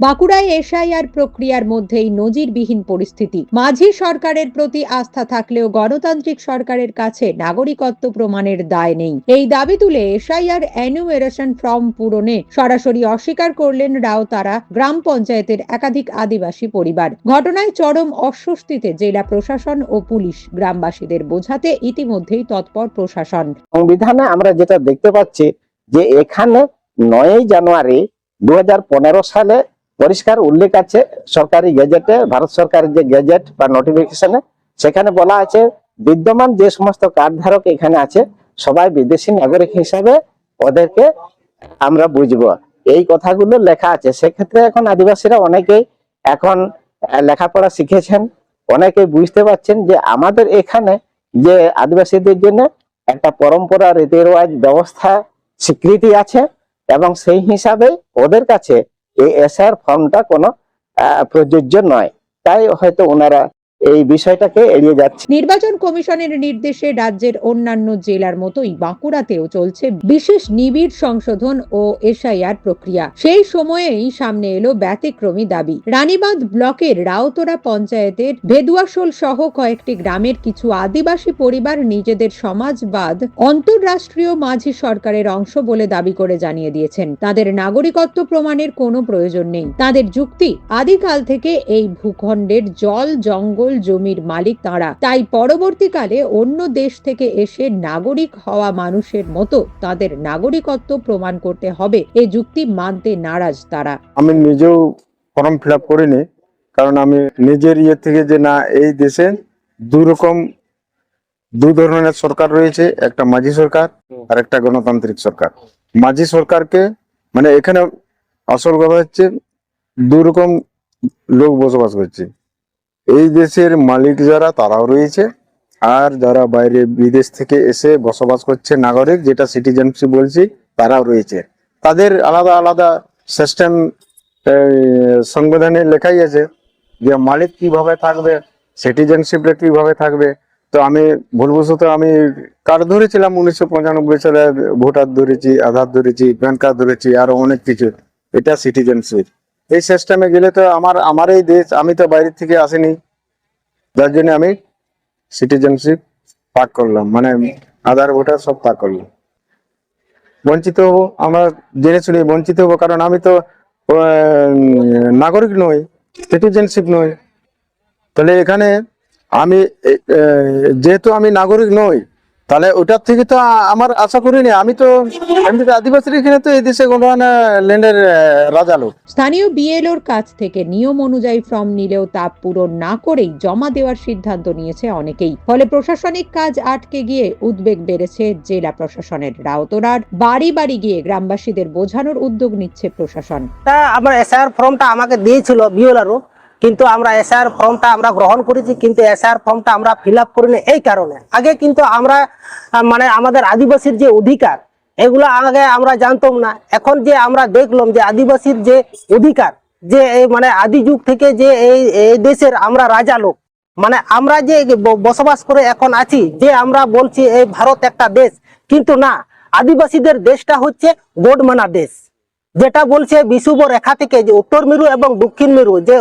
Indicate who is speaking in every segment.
Speaker 1: বাঁকুড়ায় এসআইআর প্রক্রিয়ার মধ্যেই নজিরবিহীন পরিস্থিতি। মাঝি সরকারের প্রতি আস্থা থাকলেও গণতান্ত্রিক সরকারের কাছে নাগরিকত্ব প্রমাণের দায় নেই। এই দাবি তুলে এসআইআর অ্যানুমেরেশন ফর্ম পূরণে সরাসরি অস্বীকার করলেন রাওতারা গ্রাম পঞ্চায়েতের একাধিক আদিবাসী পরিবার। ঘটনায় চরম অস্বস্তিতে জেলা প্রশাসন ও পুলিশ গ্রামবাসীদের বোঝাতে ইতিমধ্যেই তৎপর প্রশাসন।
Speaker 2: সংবিধানে আমরা যেটা দেখতে পাচ্ছি যে এখানে নয়ই জানুয়ারি দু হাজার পনেরো সালে পরিষ্কার উল্লেখ আছে, সরকারি গেজেটে, ভারত সরকারের যে গেজেট বা নোটিফিকেশনে সেখানে বলা আছে, বিদ্যমান যে সমস্ত কার্ড ধারক এখানে আছে, সবাই বিদেশি নাগরিক হিসাবে ওদেরকে আমরা বুঝব। এই কথাগুলো লেখা আছে। সেক্ষেত্রে এখন আদিবাসীরা অনেকেই এখন লেখাপড়া শিখেছেন। অনেকেই বুঝতে পারছেন যে আমাদের এখানে যে আদিবাসীদের জন্য একটা পরম্পরা রীতি রেওয়াজ ব্যবস্থা, স্বীকৃতি আছে এবং সেই হিসাবে ওদের কাছে এই এসআর ফর্মটা কোনো প্রযোজ্য নয়। তাই হয়তো ওনারা এই বিষয়টাকে এড়িয়ে যাচ্ছে।
Speaker 1: নির্বাচন কমিশনের নির্দেশে রাজ্যের অন্যান্য জেলার মতোই বাঁকুড়াতেও চলছে বিশেষ নিবিড় সংশোধন ও এসআইআর প্রক্রিয়া। সেই সময়েই সামনে এলো ব্যতিক্রমী দাবি। রানীবাঁধ ব্লকের রাউতরা পঞ্চায়েতের ভেদুয়াশোল সহ কয়েকটি গ্রামের কিছু আদিবাসী পরিবার নিজেদের সমাজবাদ অন্তর্রাষ্ট্রীয় মাঝি সরকারের অংশ বলে দাবি করে জানিয়ে দিয়েছেন। তাদের নাগরিকত্ব প্রমাণের কোনো প্রয়োজন নেই। তাদের যুক্তি, আদিকাল থেকে এই ভূখণ্ডের জল জঙ্গল জমির মালিক তাঁরা। তাই পরবর্তীকালে অন্য দেশ থেকে এসে নাগরিক হওয়া মানুষের মতো তাদের নাগরিকত্ব প্রমাণ করতে হবে। এ যুক্তি মানতে নারাজ তারা।
Speaker 3: আমি নিজেও ফর্ম ফিল আপ করিনি, কারণ আমি নিজের ইয়ে থেকে যে না, এই দেশে দু রকম দু ধরনের সরকার রয়েছে, একটা মাঝি সরকার আর একটা গণতান্ত্রিক সরকার। মাঝি সরকারকে মানে এখানে আসল কথা হচ্ছে দু রকম লোক বসবাস করছে। এই দেশের মালিক যারা, তারাও রয়েছে। আর যারা বাইরে বিদেশ থেকে এসে বসবাস করছে নাগরিক, যেটা সিটিজেনশিপ বলছি, তারাও রয়েছে। তাদের আলাদা আলাদা সিস্টেম সংবিধানে লেখাই আছে যে মালিক কীভাবে থাকবে সিটিজেনশিপটা কীভাবে থাকবে। তো আমি ভুলবশত আমি কার্ড ধরেছিলাম উনিশশো পঁচানব্বই সালে, ভোটার ধরেছি, আধার ধরেছি, প্যান কার্ড ধরেছি, আরও অনেক কিছু। এটা সিটিজেনশিপ এই সিস্টেমে গেলে তো আমার আমার এই দেশ, আমি তো বাইরে থেকে আসিনি। যার জন্য আমি সিটিজেনশিপ পাক করলাম। মানে আধার, ভোটার সব পাক করলাম। বঞ্চিত হব, আমরা জেনে শুনে বঞ্চিত হব, কারণ আমি তো নাগরিক নই সিটিজেনশিপ নই। তাহলে এখানে আমি যেহেতু আমি নাগরিক নই তাহলে ওটার থেকে তো আমার আশা করিনি। আমি তো আমি তো আদিবাসী এখানে তো এই দেশে কোনো ল্যান্ডের রাজা লোক।
Speaker 1: স্থানীয় বিএলওর কাছ থেকে নিয়ম অনুযায়ী ফর্ম নিলেও তা পূরণ না করেই জমা দেওয়ার সিদ্ধান্ত নিয়েছে অনেকেই। ফলে প্রশাসনিক কাজ আটকে গিয়ে উদ্বেগ বেড়েছে জেলা প্রশাসনের রাউতরার। বাড়ি বাড়ি গিয়ে গ্রামবাসীদের বোঝানোর উদ্যোগ নিচ্ছে প্রশাসন।
Speaker 4: তা আমার এসআর ফর্মটা আমাকে দিয়েছিল বিওলারও কিন্তু আমরা এসআর ফর্মটা আমরা গ্রহণ করেছি, কিন্তু এসআর ফর্মটা আমরা ফিল আপ করিনি এই কারণে। আগে কিন্তু আমরা মানে আমাদের আদিবাসীর যে অধিকার, এগুলো আগে আমরা জানতাম না। এখন যে আমরা দেখলাম যে আদিবাসীর যে অধিকার, যে এই মানে আদি যুগ থেকে যে এই এই দেশের আমরা রাজা লোক মানে আমরা যে বসবাস করে এখন আছি, যে আমরা বলছি এই ভারত একটা দেশ, কিন্তু না, আদিবাসীদের দেশটা হচ্ছে গোডমানা দেশ। যেটা বলছে বিষুব রেখা থেকে যে উত্তর মেরু এবং দক্ষিণ মেরু, যে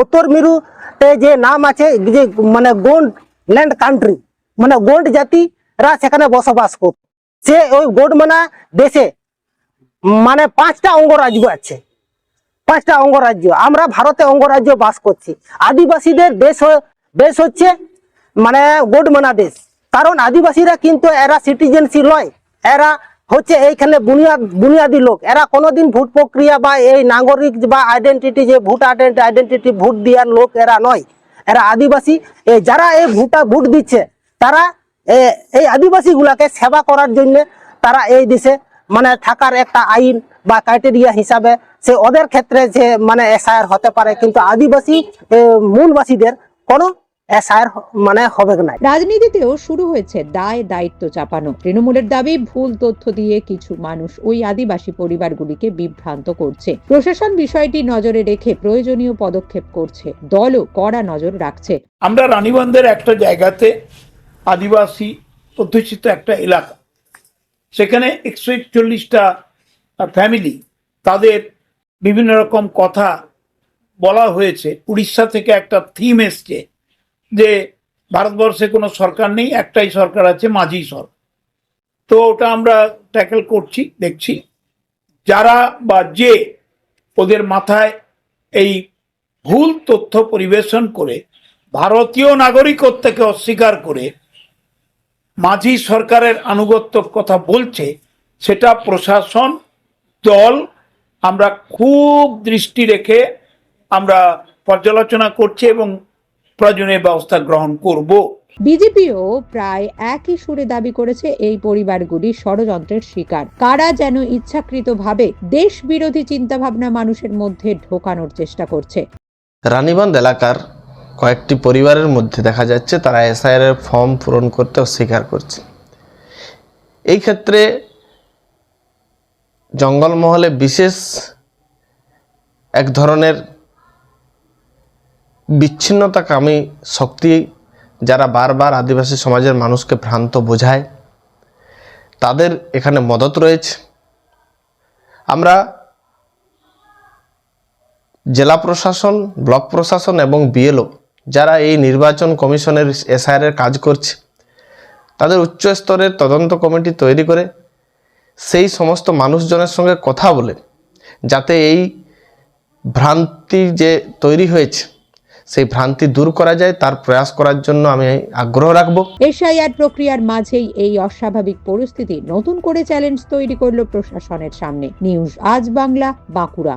Speaker 4: উত্তর মেরুতে যে নাম আছে, যে মানে গোন্ড ল্যান্ড কান্ট্রি মানে গোন্ড জাতিরা সেখানে বসবাস করত সে ওই গোডমানা দেশে মানে পাঁচটা অঙ্গরাজ্য আছে, পাঁচটা অঙ্গরাজ্য। আমরা ভারতে অঙ্গরাজ্য বাস করছি। আদিবাসীদের দেশ দেশ হচ্ছে মানে গোডমানা দেশ। কারণ আদিবাসীরা কিন্তু এরা সিটিজেনশিপ নয় এরা হচ্ছে এইখানে বুনিয়াদ বুনিয়াদি লোক। এরা কোনোদিন ভোট প্রক্রিয়া বা এই নাগরিক বা আইডেন্টিটি যে ভোট আইডেন্টিটি ভোট দেওয়ার লোক এরা নয়। এরা আদিবাসী। যারা এই ভোটা ভোট দিচ্ছে, তারা এই আদিবাসী গুলাকে সেবা করার জন্য তারা এই দেশে মানে থাকার একটা আইন বা ক্রাইটেরিয়া হিসাবে সে ওদের ক্ষেত্রে যে মানে এসআইআর হতে পারে, কিন্তু আদিবাসী মূলবাসীদের কোনো এসআইআর মানে হবে না
Speaker 1: রাজনীতিতেও শুরু হয়েছে দায় দায়িত্ব চাপানো। তৃণমূলের দাবি ভুল তথ্য দিয়ে কিছু মানুষ ওই আদিবাসী পরিবারগুলিকে বিভ্রান্ত করছে। প্রশাসন বিষয়টি নজরে রেখে প্রয়োজনীয় পদক্ষেপ করছে। দলও কড়া নজর রাখছে।
Speaker 5: আমরা রানীগঞ্জের একটা জায়গাতে আদিবাসী অধ্যুষিত একটা এলাকা। সেখানে একশো একচল্লিশটা ফ্যামিলি তাদের বিভিন্ন রকম কথা বলা হয়েছে। উড়িষ্যা থেকে একটা থিম এসছে। যে ভারতবর্ষে কোনো সরকার নেই, একটাই সরকার আছে, মাঝি সরকার। তো ওটা আমরা ট্যাকেল করছি, দেখছি। যারা বা যে ওদের মাথায় এই ভুল তথ্য পরিবেশন করে, ভারতীয় নাগরিকত্বকে অস্বীকার করে মাঝি সরকারের আনুগত্য কথা বলছে, সেটা প্রশাসন দল আমরা খুব দৃষ্টি রেখে আমরা পর্যালোচনা করছি এবং প্রয়োজনীয় ব্যবস্থা গ্রহণ করব।
Speaker 1: বিজেপিও প্রায় একই সুরে দাবি করেছে এই পরিবারগুলি ষড়যন্ত্রের শিকার। কারা যেন ইচ্ছাকৃতভাবে দেশ বিরোধী চিন্তাভাবনা মানুষের মধ্যে ঢোকানোর চেষ্টা করছে।
Speaker 6: রানীবান্ধ এলাকার কয়েকটি পরিবারের মধ্যে দেখা যাচ্ছে তারা এসআইআর এর ফর্ম পূরণ করতে অস্বীকার করছে। এই ক্ষেত্রে জঙ্গলমহলে বিশেষ এক ধরনের বিচ্ছিন্নতাকামী শক্তি যারা বারবার আদিবাসী সমাজের মানুষকে ভ্রান্ত বোঝায়, তাদের এখানে মদত রয়েছে। আমরা জেলা প্রশাসন, ব্লক প্রশাসন এবং বিএলও যারা এই নির্বাচন কমিশনের এসআইআর এর কাজ করছে, তাদের উচ্চ স্তরের তদন্ত কমিটি তৈরি করে সেই সমস্ত মানুষজনের সঙ্গে কথা বলে যাতে এই ভ্রান্তি যে তৈরি হয়েছে সেই ভ্রান্তি দূর করা যায়, তার প্রয়াস করার জন্য আমি আগ্রহ রাখব।
Speaker 1: এসআইআর প্রক্রিয়ার মাঝেই এই অস্বাভাবিক পরিস্থিতি নতুন করে চ্যালেঞ্জ তৈরি করল প্রশাসনের সামনে। নিউজ আজ বাংলা, বাঁকুড়া।